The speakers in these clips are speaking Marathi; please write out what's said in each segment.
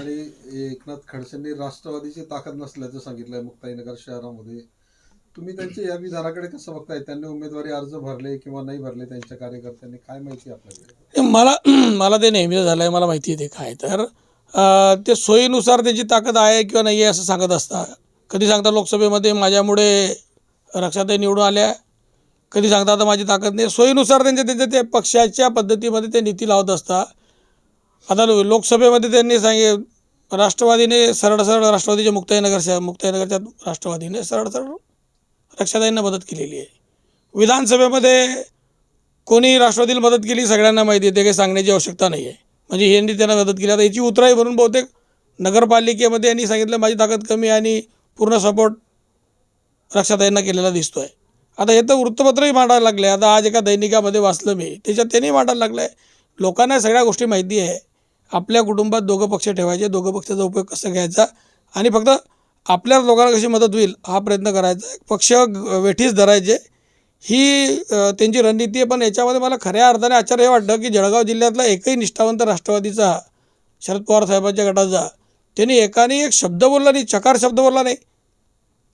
ठिकाणी एकनाथ खडसेंनी राष्ट्रवादीची ताकद नसल्याचं सांगितलंय मुक्ताईनगर शहरामध्ये. तुम्ही त्यांच्या या विधानाकडे कसं बघताय? त्यांनी उमेदवारी अर्ज भरले किंवा नाही भरले त्यांच्या कार्यकर्त्यांनी काय माहिती आपल्याकडे? मला मला ते नेहमीच झालं आहे मला माहिती आहे ते काय. तर ते सोयीनुसार त्यांची ताकद आहे किंवा नाही आहे असं सांगत असता. कधी सांगता लोकसभेमध्ये माझ्यामुळे रक्षाताई निवडून आल्या. कधी सांगता आता माझी ताकद नाही. सोयीनुसार त्यांच्या त्यांच्या त्या पक्षाच्या पद्धतीमध्ये ते नीती लावत असता. आता लोकसभेमध्ये त्यांनी सांगे राष्ट्रवादीने सरळ सरळ राष्ट्रवादीच्या मुक्ताईनगर मुक्ताईनगरच्या राष्ट्रवादीने सरळ सरळ रक्षाताईंना मदत केलेली आहे. विधानसभेमध्ये कोणी राष्ट्रवादीला मदत केली सगळ्यांना माहिती आहे ते काही सांगण्याची आवश्यकता नाही आहे. म्हणजे यांनी त्यांना मदत केली. आता याची उतराई भरून बहुतेक नगरपालिकेमध्ये यांनी सांगितलं माझी ताकद कमी आणि पूर्ण सपोर्ट रक्षाताईंना केलेला दिसतो आहे आता हे तर वृत्तपत्रही मांडायला लागले. आता आज एका दैनिकामध्ये वाचलं मी त्याच्यात त्यांनी मांडायला लागलं आहे लोकांना सगळ्या गोष्टी माहिती आहे. आपल्या कुटुंबात दोघं पक्ष ठेवायचे दोघं पक्षाचा उपयोग कसा घ्यायचा आणि फक्त आपल्या लोकांना कशी मदत होईल हा प्रयत्न करायचा. पक्ष वेठीस धरायचे ही त्यांची रणनीती आहे. पण याच्यामध्ये मला खऱ्या अर्थाने आश्चर्य हे वाटतं की जळगाव जिल्ह्यातला एकही निष्ठावंत राष्ट्रवादीचा शरद पवार साहेबांच्या गटाचा त्यांनी एकाने एक शब्द बोलला नाही चकार शब्द बोलला नाही.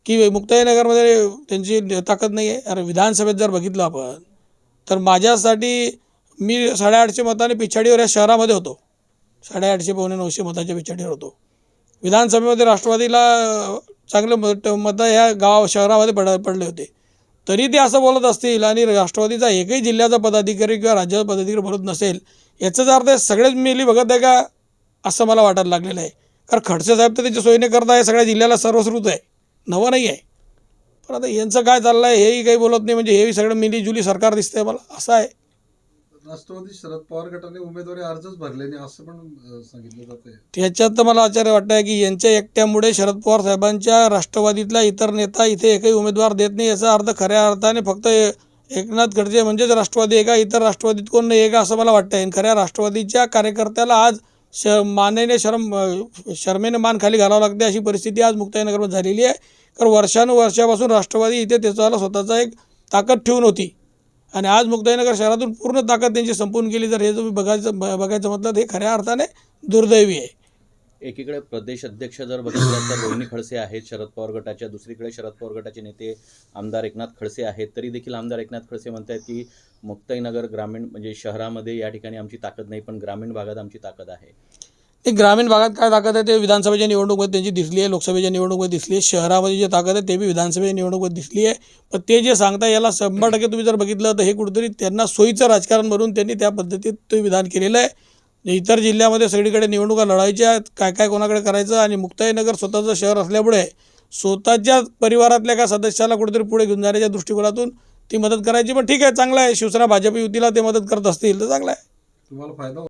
की मुक्ताईनगरमध्ये त्यांची ताकद नाही आहे. अरे विधानसभेत जर बघितलं आपण तर माझ्यासाठी मी साडेआठशे मताने पिछाडीवर या शहरामध्ये होतो. साडेआठशे पावणे नऊशे मताच्या पिछाडीवर होतो विधानसभेमध्ये राष्ट्रवादीला चांगले मत मतं ह्या गाव शहरामध्ये पड पडले होते. तरी ते असं बोलत असतील आणि राष्ट्रवादीचा एकही जिल्ह्याचा पदाधिकारी किंवा राज्याचा पदाधिकारी बोलत नसेल याचाच अर्थ सगळेच मिली बघत आहे का? असं मला वाटायला लागलेलं आहे. कारण खडसे साहेब तर त्याच्या सोयीने करत आहे सगळ्या जिल्ह्याला सर्वश्रुत आहे. नवं नाही आहे. पण आता यांचं काय चाललं आहे हेही काही बोलत नाही म्हणजे हेही सगळं मिलीजुली सरकार दिसतंय मला. असं आहे. राष्ट्रवादी शरद पवार गटाने उमेदवारी अर्जच भरले नाही असं पण सांगितलं जाते त्याच्यात तर मला आश्चर्य वाटतं आहे की यांच्या एकट्यामुळे शरद पवार साहेबांच्या राष्ट्रवादीतला इतर नेता इथे एकही उमेदवार देत नाही याचा अर्थ खऱ्या अर्थाने फक्त एकनाथ खडसे म्हणजेच राष्ट्रवादी आहे का इतर राष्ट्रवादीत कोण नाही आहे का असं मला वाटतं आहे खऱ्या राष्ट्रवादीच्या कार्यकर्त्याला आज श मानेने शरम शर्मेने मान खाली घालावं लागते अशी परिस्थिती आज मुक्ताईनगरमध्ये झालेली आहे. कारण वर्षानुवर्षापासून राष्ट्रवादी इथे त्याचा स्वतःचा एक ताकद ठेवून होती. आणि आज मुक्ताईनगर शहरातून पूर्ण ताकद त्यांची संपून गेली. तर हे तुम्ही बघायचं बघायचं म्हटलं तर हे खऱ्या अर्थाने दुर्दैवी आहे. एकीकडे प्रदेश अध्यक्ष जर बघितलं तर रोहिणी खडसे आहेत शरद पवार गटाच्या. दुसरीकडे शरद पवार गटाचे नेते आमदार एकनाथ खडसे आहेत. तरी देखील आमदार एकनाथ खडसे म्हणतात की मुक्ताईनगर ग्रामीण म्हणजे शहरामध्ये या ठिकाणी आमची ताकद नाही पण ग्रामीण भागात आमची ताकद आहे. ते ग्रामीण भागात काय ताकद आहे ते विधानसभेच्या निवडणुकीत त्यांची दिसली आहे लोकसभेच्या निवडणुकीत दिसली आहे शहरामध्ये जे ताकद आहे ते बी विधानसभेच्या निवडणुकीत दिसली आहे. पण ते जे सांगता याला शंभर टक्के तुम्ही जर बघितलं तर हे कुठेतरी त्यांना सोयीचं राजकारण म्हणून त्यांनी त्या पद्धतीत ते विधान केलेलं आहे. म्हणजे इतर जिल्ह्यामध्ये सगळीकडे निवडणुका लढायच्या काय काय कोणाकडे करायचं आणि मुक्ताईनगर स्वतःचं शहर असल्यामुळे स्वतःच्या परिवारातल्या का सदस्याला कुठेतरी पुढे घेऊन जाण्याच्या दृष्टिकोनातून ती मदत करायची. पण ठीक आहे चांगलं आहे. शिवसेना भाजप युतीला ते मदत करत असतील तर चांगलं आहे. तुम्हाला फायदा